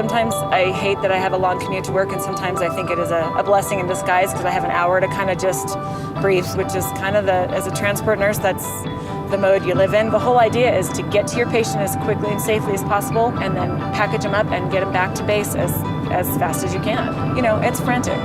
Sometimes I hate that I have a long commute to work, and sometimes I think it is a, a blessing in disguise because I have an hour to kind of just breathe, which is kind of the, as a transport nurse, that's the mode you live in. The whole idea is to get to your patient as quickly and safely as possible and then package them up and get them back to base as, as fast as you can. You know, it's frantic.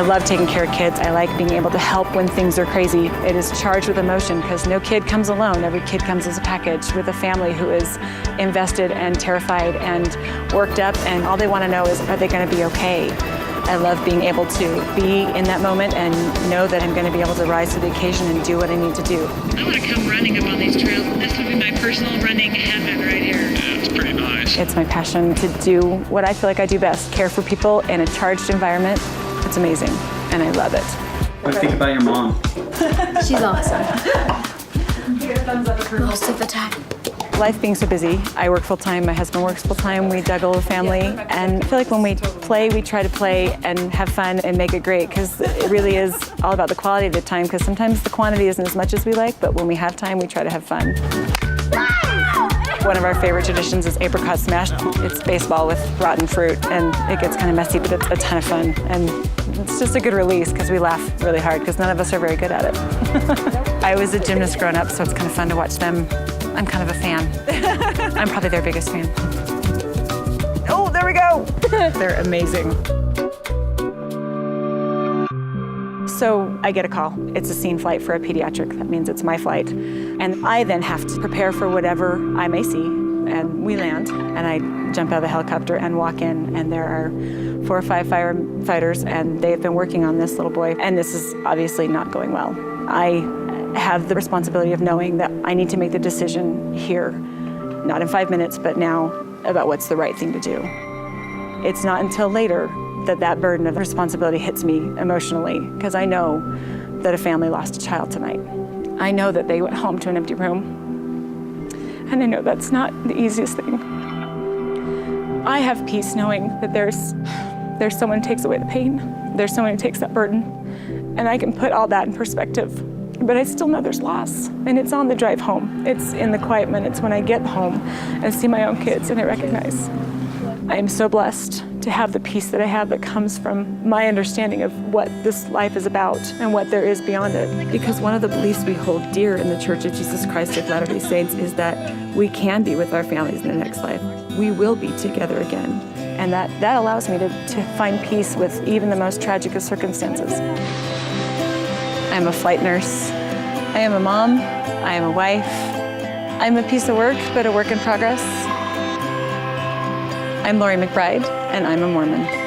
I love taking care of kids. I like being able to help when things are crazy. It is charged with emotion because no kid comes alone. Every kid comes as a package with a family who is invested and terrified and worked up, and all they want to know is are they going to be okay? I love being able to be in that moment and know that I'm going to be able to rise to the occasion and do what I need to do. I want to come running up on these trails. This would be my personal running heaven right here. Yeah, it's pretty nice. It's my passion to do what I feel like I do best care for people in a charged environment. It's amazing, and I love it. What do you think about your mom? She's awesome. Most of the time. Life being so busy, I work full time, my husband works full time, we juggle the family, and I feel like when we play, we try to play and have fun and make it great because it really is all about the quality of the time because sometimes the quantity isn't as much as we like, but when we have time, we try to have fun. One of our favorite traditions is apricot smash. It's baseball with rotten fruit, and it gets kind of messy, but it's a ton of fun. And it's just a good release because we laugh really hard because none of us are very good at it. I was a gymnast growing up, so it's kind of fun to watch them. I'm kind of a fan. I'm probably their biggest fan. Oh, there we go. They're amazing. So I get a call. It's a scene flight for a pediatric. That means it's my flight. And I then have to prepare for whatever I may see. And we land, and I jump out of the helicopter and walk in, and there are four or five firefighters, and they've been working on this little boy. And this is obviously not going well. I have the responsibility of knowing that I need to make the decision here, not in five minutes, but now about what's the right thing to do. It's not until later that that burden of responsibility hits me emotionally because I know that a family lost a child tonight. I know that they went home to an empty room. And I know that's not the easiest thing. I have peace knowing that there's there's someone who takes away the pain. There's someone who takes that burden. And I can put all that in perspective. But I still know there's loss. And it's on the drive home. It's in the quiet minutes when I get home and see my own kids and I recognize I am so blessed to have the peace that I have that comes from my understanding of what this life is about and what there is beyond it. Because one of the beliefs we hold dear in the Church of Jesus Christ of Latter day Saints is that we can be with our families in the next life. We will be together again. And that, that allows me to, to find peace with even the most tragic of circumstances. I'm a flight nurse. I am a mom. I am a wife. I'm a piece of work, but a work in progress. I'm Lori McBride, and I'm a Mormon.